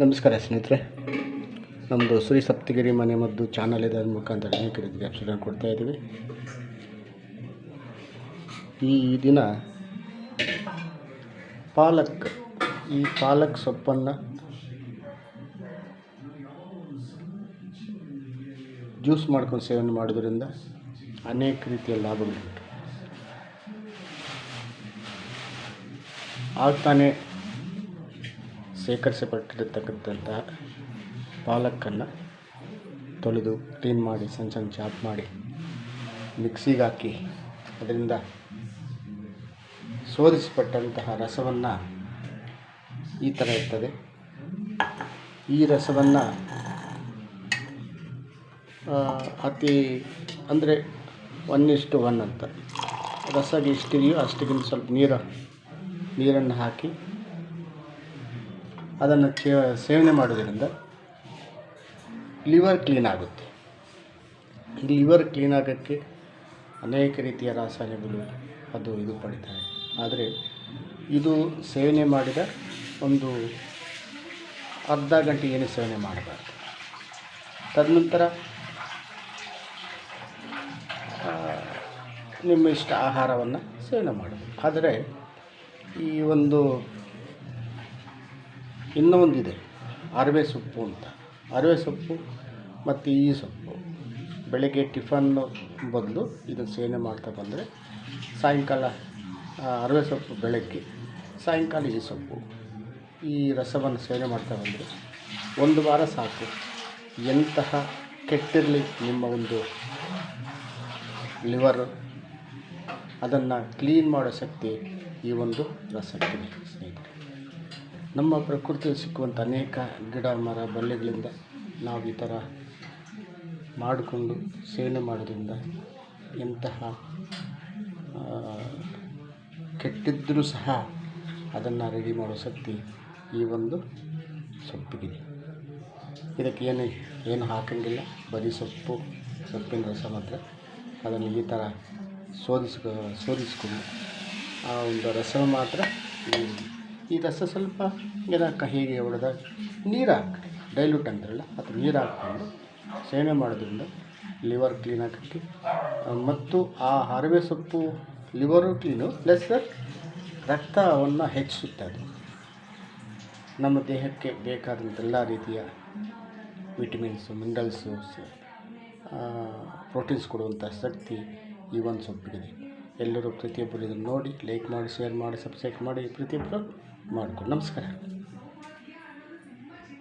ನಮಸ್ಕಾರ ಸ್ನೇಹಿತರೆ. ನಮ್ಮದು ಶ್ರೀ ಸಪ್ತಗಿರಿ ಮನೆ ಮದ್ದು ಚಾನಲ್ ಇದೆ, ಅದ್ರ ಮುಖಾಂತರ ರೀತಿಯ ಆಪ್ಷನ್ ಕೊಡ್ತಾ ಇದ್ದೀವಿ. ಈ ದಿನ ಪಾಲಕ್, ಈ ಪಾಲಕ್ ಸೊಪ್ಪನ್ನು ಜ್ಯೂಸ್ ಮಾಡ್ಕೊಂಡು ಸೇವನೆ ಮಾಡೋದ್ರಿಂದ ಅನೇಕ ರೀತಿಯ ಲಾಭಗಳುಂಟು ಆಗ್ತಾನೆ ಶೇಖರಿಸಲ್ಪಟ್ಟಿರತಕ್ಕಂತಹ ಪಾಲಕ್ಕನ್ನು ತೊಳೆದು ಕ್ಲೀನ್ ಮಾಡಿ, ಸಣ್ಣ ಸಣ್ಣ ಚಾಪ್ ಮಾಡಿ ಮಿಕ್ಸಿಗೆ ಹಾಕಿ, ಅದರಿಂದ ಶೋಧಿಸಲ್ಪಟ್ಟಂತಹ ರಸವನ್ನು ಈ ಥರ ಇರ್ತದೆ. ಈ ರಸವನ್ನು ಅತಿ, ಅಂದರೆ ಒನ್ ಇಷ್ಟು ಒನ್ ಅಂತ. ರಸಗೆ ಎಷ್ಟಿದೆಯೋ ಅಷ್ಟಕ್ಕಿಂತ ಸ್ವಲ್ಪ ನೀರು, ನೀರನ್ನು ಹಾಕಿ ಅದನ್ನು ಸೇವನೆ ಮಾಡೋದರಿಂದ ಲಿವರ್ ಕ್ಲೀನ್ ಆಗುತ್ತೆ. ಈ ಲಿವರ್ ಕ್ಲೀನ್ ಆಗೋಕ್ಕೆ ಅನೇಕ ರೀತಿಯ ರಾಸಾಯನಿಕಗಳು ಅದು ಇದು ಪಡಿತಾರೆ. ಆದರೆ ಇದು ಸೇವನೆ ಮಾಡಿದ ಒಂದು ಅರ್ಧ ಗಂಟೆ ಏನು ಸೇವನೆ ಮಾಡಬಾರ್ದು. ತದನಂತರ ನಿಮ್ಮ ಇಷ್ಟ ಆಹಾರವನ್ನು ಸೇವನೆ ಮಾಡಬೇಕು. ಆದರೆ ಈ ಒಂದು ಇನ್ನೂ ಒಂದಿದೆ ಅರವೆ ಸೊಪ್ಪು ಅಂತ. ಅರವೆ ಸೊಪ್ಪು ಮತ್ತು ಈ ಸೊಪ್ಪು. ಬೆಳಗ್ಗೆ ಟಿಫನ್ನು ಬದಲು ಇದನ್ನು ಸೇವನೆ ಮಾಡ್ತಾ ಬಂದರೆ ಸಾಯಂಕಾಲ ಅರವೆ ಸೊಪ್ಪು ಬೆಳಗ್ಗೆ, ಸಾಯಂಕಾಲ ಈ ಸೊಪ್ಪು. ಈ ರಸವನ್ನು ಸೇವನೆ ಮಾಡ್ತಾ ಬಂದರೆ ಒಂದು ವಾರ ಸಾಕು. ಎಂತಹ ಕೆಟ್ಟಿರಲಿ ನಿಮ್ಮ ಒಂದು ಲಿವರ್ ಅದನ್ನು ಕ್ಲೀನ್ ಮಾಡೋ ಶಕ್ತಿ ಈ ಒಂದು ರಸಕ್ಕೆ ಸ್ನೇಹಿತರೆ. ನಮ್ಮ ಪ್ರಕೃತಿಯಲ್ಲಿ ಸಿಕ್ಕುವಂಥ ಅನೇಕ ಗಿಡ, ಮರ, ಬಳ್ಳಿಗಳಿಂದ ನಾವು ಈ ಥರ ಮಾಡಿಕೊಂಡು ಸೇವನೆ ಮಾಡೋದ್ರಿಂದ ಎಂತಹ ಕೆಟ್ಟಿದ್ದರೂ ಸಹ ಅದನ್ನು ರೆಡಿ ಮಾಡೋ ಶಕ್ತಿ ಈ ಒಂದು ಸೊಪ್ಪಿಗಿದೆ. ಇದಕ್ಕೆ ಏನು ಏನು ಹಾಕಂಗಿಲ್ಲ. ಬರೀ ಸೊಪ್ಪು, ಸೊಪ್ಪಿನ ರಸ ಮಾತ್ರ. ಅದನ್ನು ಈ ಥರ ಶೋಧಿಸ್ಕೊ ಶೋಧಿಸ್ಕೊಂಡು ಆ ಒಂದು ರಸ ಮಾತ್ರ ಈ- ರಸ ಸ್ವಲ್ಪ ಏನ ಕಹಿಗೆ ಹೊಡೆದ ನೀರು ಹಾಕಿ ಡೈಲ್ಯೂಟ್ ಅಂತಾರಲ್ಲ, ಅದು ನೀರು ಹಾಕ್ಕೊಂಡು ಸೇವನೆ ಮಾಡೋದ್ರಿಂದ ಲಿವರ್ ಕ್ಲೀನ್ ಆಗೋಕ್ಕೆ ಮತ್ತು ಆ ಹರವೆ ಸೊಪ್ಪು ಲಿವರು ಕ್ಲೀನು ಪ್ಲಸ್ ರಕ್ತವನ್ನು ಹೆಚ್ಚಿಸುತ್ತೆ ಅದು. ನಮ್ಮ ದೇಹಕ್ಕೆ ಬೇಕಾದಂಥ ಎಲ್ಲ ರೀತಿಯ ವಿಟಮಿನ್ಸು ಮಿನರಲ್ಸು ಪ್ರೋಟೀನ್ಸ್ ಕೊಡುವಂಥ ಶಕ್ತಿ ಈ ಒಂದು ಸೊಪ್ಪಿಗಿದೆ. ಎಲ್ಲರೂ ಪ್ರತಿಯೊಬ್ಬರು ಇದನ್ನು ನೋಡಿ ಲೈಕ್ ಮಾಡಿ ಶೇರ್ ಮಾಡಿ ಸಬ್ಸ್ಕ್ರೈಬ್ ಮಾಡಿ, ಪ್ರತಿಯೊಬ್ಬರು ಮಾಡಿಕೊಡಿ ನಮಸ್ಕಾರ.